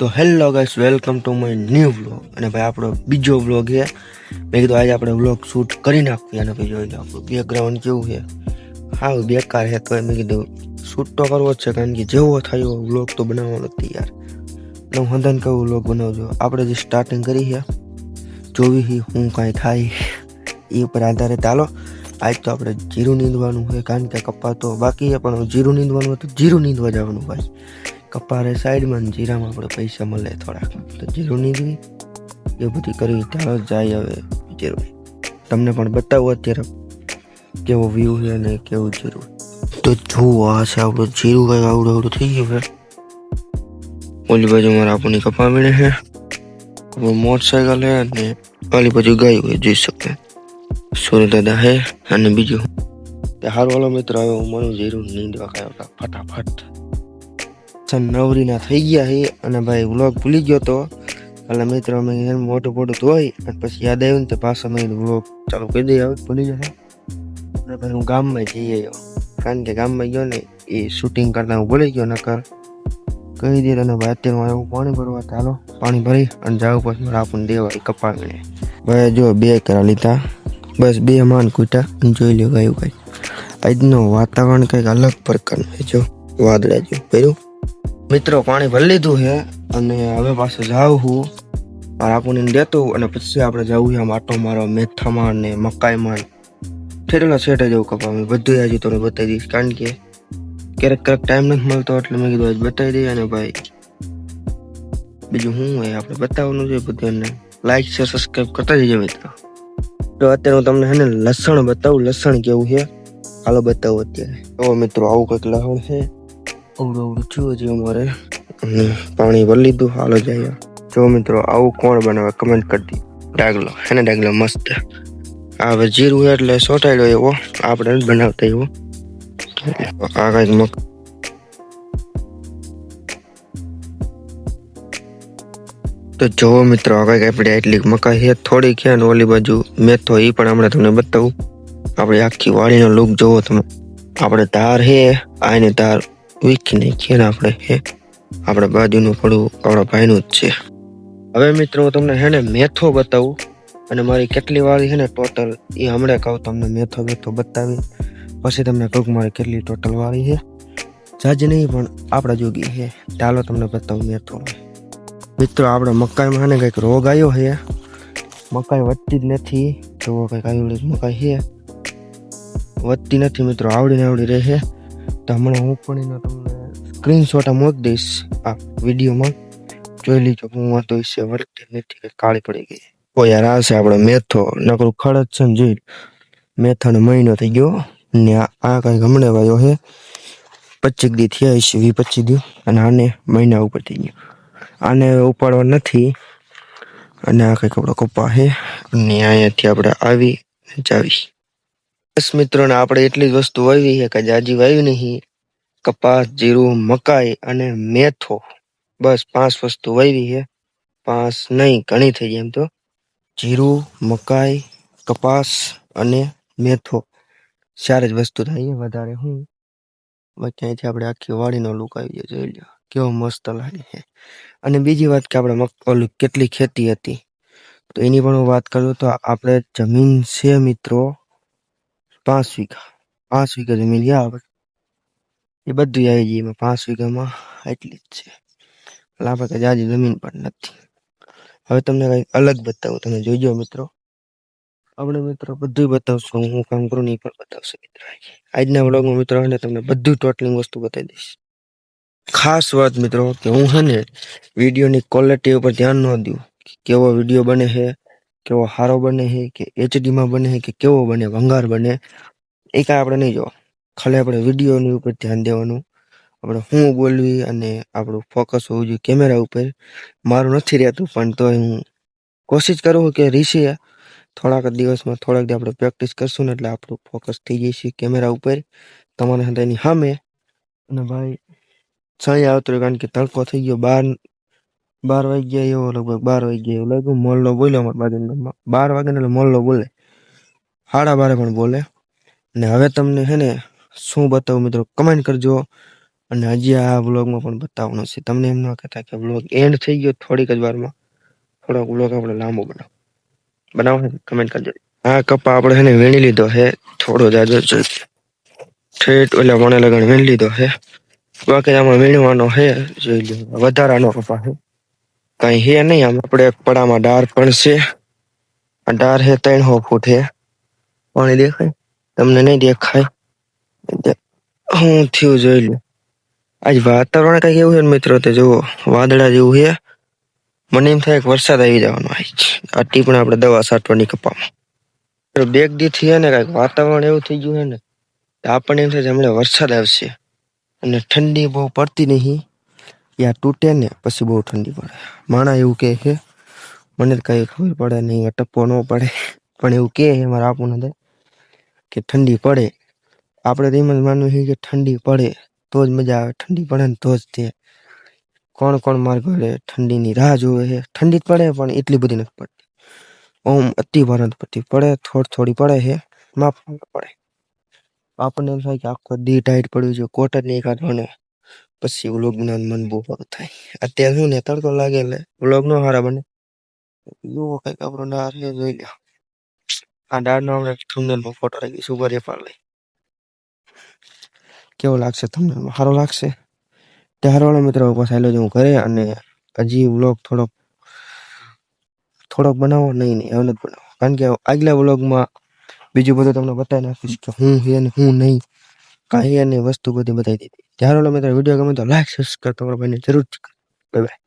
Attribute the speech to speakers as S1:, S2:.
S1: તો hello guys, welcome to my new vlog. અને ભાઈ, આપણો બીજો વ્લોગ છે. મેં કીધું, આજે આપણે વ્લોગ શૂટ કરી નાખીએ અને ભાઈ જોઈ લો, આપણું બેકગ્રાઉન્ડ કેવું છે. હા બેકાર છે તો મેં કીધું, શૂટ તો કરવો જ છે, કારણ કે જેવો થાય એવો વ્લોગ તો બનાવવાનો જ યાર એટલે હું હંધાને કહું, વ્લોગ બનાવજો. આપણે જે સ્ટાર્ટિંગ કરી છે, જોવી છે હું કાંઈ થાય એ ઉપર આધારે ચાલો. આજ તો આપણે જીરું નીંદવાનું છે, કારણ કે કપ્પા તો બાકી છે, પણ જીરું નીંદવાનું હતું જીરું નીંદવા જવાનું ભાઈ કપારે સાઈડમાં જીરામાં આપણે પૈસા મળે થોડાક. તો જીરું નીકળી. એ બધી કરી ચાલો જાય હવે જીરું. તમને પણ બતાવું અત્યારે કેવો વ્યૂ છે અને કેવું જીરું. તો જુઓ, આ છે આપણું જીરું કંઈક આવડું આવડું થઈ ગયું છે. ઓલી બાજુ મારા આપણને કપા મળે છે. આપણું મોટરસાયકલ છે અને ઓલી બાજુ ગાયું હોય, જોઈ શકે. સૂર્ય દાદા હે અને બીજું. હાર વાળો મિત્ર, હવે હું મારું જીરું નીંદવા ખાયો ફટાફટ. અચ્છા નવરીના થઈ ગયા છે અને ભાઈ વ્લોગ ભૂલી ગયો તો. એટલે મિત્રો, અમે એમ મોટું મોટું ધોઈ અને પછી યાદ આવ્યું ને તો પાછો મેં વ્લોગ ચાલુ કરી દઈએ. હવે ભૂલી જશે અને ભાઈ હું ગામમાં જઈ આવ્યો. કારણ કે ગામમાં ગયો ને એ શૂટિંગ કરતા હું ભૂલી ગયો, નકર કહી દે અને ભાઈ, અત્યારે હું આવ્યું પાણી ભરવા. ચાલો પાણી ભરી અને જાવ પછી આપણને દેવા એ કપાવીને ભાઈ જો બે કરા લીધા. બસ બે માન કૂટા જોઈ લ્યો ગયું કંઈ. આજનું વાતાવરણ કંઈક અલગ પ્રકારનું જો. વાદળા જેવું પહેર્યું મિત્રો, પાણી ભરી લીધું છે અને હવે પાછું જાઉં હું આપણને દેતું અને પછી આપણે જવું છે આમ આટો મારો મેથામાં ને મકાઈમાં. ઠેરના સેટે જવું કપા બધું આજે તમને બતાવી દઈશ. કારણ કે ક્યારેક ક્યારેક ટાઈમ નથી મળતો એટલે મેં કીધું આજ બતાવી દઈએ અને ભાઈ, બીજું શું હોય આપણે બતાવવાનું છે બધું લાઈક શેર સબસ્ક્રાઈબ કરતા જઈએ મિત્રો. તો અત્યારે હું તમને હેને લસણ બતાવું, લસણ કેવું છે? હાલો બતાવું અત્યારે. તો મિત્રો, આવું કંઈક લસણ છે. અવડું અવડું થયું અમારે. પાણી ભરી લીધું હાલો જાય જો મિત્રો, આવું કોણ બનાવે? કમેન્ટ કરી દી. ડાગલો. એને ડાગલો? મસ્ત. હવે જીરું એટલે સોટાડ્યો એવો આપણે બનાવતા એવો આ કંઈક મક તો જોવો મિત્રો, આ કંઈક એટલી મકાઈ છે. થોડી છે ને ઓલી બાજુ મેથો એ પણ હમણાં તમને બતાવું. આપણી આખી વાડીનો લુક જોવો તમે. આપણે ધાર હે આને ધાર વીખી નાખીએ ને આપણે આપણા બાજુનું ફળવું આપણા ભાઈનું જ છે. હવે મિત્રો હું તમને હે ને મેથો બતાવું અને મારી કેટલી વાળી છે ને ટોટલ એ હમણાં કહું તમને મેથો મેથો બતાવી પછી તમને કહું મારી કેટલી ટોટલ વાળી છે. જાજ નહીં, પણ આપણા જોગી છે. ચાલો તમને બતાવું મેથો. મિત્રો, આપણે મકાઈમાં ને કંઈક રોગ આવ્યો છે. મકાઈ વધતી જ નથી. તો કંઈક આવી મકાઈ છે. વધતી નથી મિત્રો, આવડીને આવડી રહે તો હમણાં હું પણ એનો તમને સ્ક્રીનશોટ મૂકી દઈશ. આ વિડીયોમાં. જોઈ લીજો, હું વાંધો વિશે વળતી નથી કાળી પડી ગઈ. ઓ યાર, આ છે આપણે મેથો. નકરું ખડત છે ને જોઈ. મેથાનો મહિનો થઈ ગયો. ને આ કંઈક હમણાં વાયો છે. પચીસ દી થયા છે વી પચીસ દી. અને આને મહિના ઉપર થઈ ગયો. આને ઉપાડવા નથી. અને આ કંઈક આપણો કપા છે. અને અહીંયાથી આપણે આવી જાવી બસ મિત્રોને, આપણે એટલી જ વસ્તુ વાવી છે કે જાજી વાવી નહીં. કપાસ, જીરું, મકાઈ અને મેથો. બસ પાંચ વસ્તુ વાવી છે. પાંચ નહીં, ઘણી થઈ જાય એમ તો. જીરું, મકાઈ, કપાસ અને મેથો. ચાર જ વસ્તુ થાય વધારે હું. ક્યાંયથી આપણે આખી વાડીનો લુક આવી જાય જોઈ લો કેવો મસ્ત લાગે છે. અને બીજી વાત કે આપણે ઓલું કેટલી ખેતી હતી. તો એની પણ હું વાત કરું તો આપણે જમીન છે, મિત્રો. પાંચ વીઘા પાંચ વીઘા જમીન ગયા આપણે એ બધું આવી જાય એમાં પાંચ વીઘામાં એટલી જ છે. એટલે આપણે કઈ જમીન પણ નથી. હવે તમને કંઈક અલગ બતાવું, તમે જોઈજો મિત્રો. આપણે મિત્રો બધું બતાવશું, હું કામ કરું ને એ પણ બતાવશું મિત્રો આજના વ્લોગમાં મિત્રો ને તમને બધું ટોટલિંગ વસ્તુ બતાવી દઈશ. ખાસ વાત મિત્રો કે હું હે ને વિડીયોની ક્વોલિટી ઉપર ધ્યાન ન દઉં કેવો વીડિયો બને છે કેવો સારો બને છે કે એચડીમાં બને છે કે કેવો બને, ભંગાર બને, એ કાંઈ આપણે નહીં જોવા. ખાલી આપણે વિડીયોની ઉપર ધ્યાન દેવાનું. આપણે હું બોલવી અને આપણું ફોકસ હોવું જોઈએ કેમેરા ઉપર. મારું નથી રહેતું, પણ તોય હું કોશિશ કરું કે રીશે થોડાક દિવસમાં થોડાક આપણે પ્રેક્ટિસ કરશું ને એટલે આપણું ફોકસ થઈ જશે કેમેરા ઉપર. તમારા સાથે એની સામે. અને ભાઈ સાંઈ આવતો રહ્યો કારણ કે તડકો થઈ ગયો બાર બાર વાગ્યા એવો લગભગ, બાર વાગ્યા એવું લાગ્યું મોલનો બોલ્યો અમારા બાજુમાં બાર વાગે એટલે મોલનો બોલે. સાડા બારે પણ બોલે. ને હવે તમને છે ને શું બતાવું મિત્રો? કમેન્ટ કરજો. અને હજી આ વ્લોગમાં પણ બતાવવાનો છે. તમને એમ ન કહેતા કે વ્લોગ એન્ડ થઈ ગયો થોડીક જ વારમાં. થોડોક વ્લોગ આપણે લાંબો બનાવો બનાવો કમેન્ટ કરજો. આ કપા આપણે છે ને વીણી લીધો છે થોડો જાજો ઠેઠ એટલે વણે લગણ વીણી લીધો છે બાકી આમાં વીણવાનો છે જોઈ લો વધારાનો કપા છે કઈ હે નહીં, આમ આપણે એક પડામાં ડાર પણ છે. આ ડાર હે ત્રણ હો ફૂટ હે. પાણી દેખાય? તમને નહીં દેખાય? હું થયું જોઈ લો આજ વાતાવરણ કંઈક એવું છે ને મિત્રો, તે જુઓ, વાદળા જેવું છે. મને એમ થાય કે વરસાદ આવી જવાનો આજ. આ ટીપણ આપણે દવા છાંટવાની કપામાં. બેગ દી થઈ ને કંઈક વાતાવરણ એવું થઈ ગયું છે ને આપણને એમ થાય હમણાં વરસાદ આવશે. અને ઠંડી બહુ પડતી નહીં. યા તૂટે ને પછી બહુ ઠંડી પડે. માણા એવું કહે છે, મને કઈ ખબર પડે નહીં ટપ્પો ન પડે. પણ એવું કહે છે મારા આપું નથી કે ઠંડી પડે. આપણે તો એમ જ માનવું છે કે ઠંડી પડે, તો જ મજા આવે. ઠંડી પડે ને તો જ તે કોણ કોણ માર્ગ પડે ઠંડીની રાહ જોવે છે. ઠંડી પડે, પણ એટલી બધી નથી પડતી. ઓમ અતિ ભરત પડતી પડે, થોડી થોડી પડે છે માફ પડે. આપણને એમ થાય કે આખો દી ટાઈટ પડ્યું છે, કોટ જ નહીં કાઢવાનો. પછી વ્લોગ ના મન બહુ થાય. અત્યારે શું ને તડકો લાગે એટલે વ્લોગ નો સારા બને. જુઓ કંઈક આપણો ડાર છે, જોઈ લો આ ડાર નો આપણે thumbnail માં ફોટો રાખીશું ઉપર એ પાડ લઈ. કેવો લાગશે તમને સારો લાગશે? ત્યાર વાળો મિત્રો પસાયેલો હું ઘરે અને હજી વ્લોગ થોડોક થોડોક બનાવો, નહીં નહીં, એવું નથી બનાવો. કારણ કે આગલા વ્લોગમાં બીજું બધું તમને બતાવી નાખીશ કે હું છે ને હું નહીં. કાંઈ અને વસ્તુ બધી બતાવી દીધી. ત્યાર મિત્રો, વીડિયો ગમે તો લાઈક સબસ્ક્રાઈબ તમારા ભાઈને જરૂર બાય બાય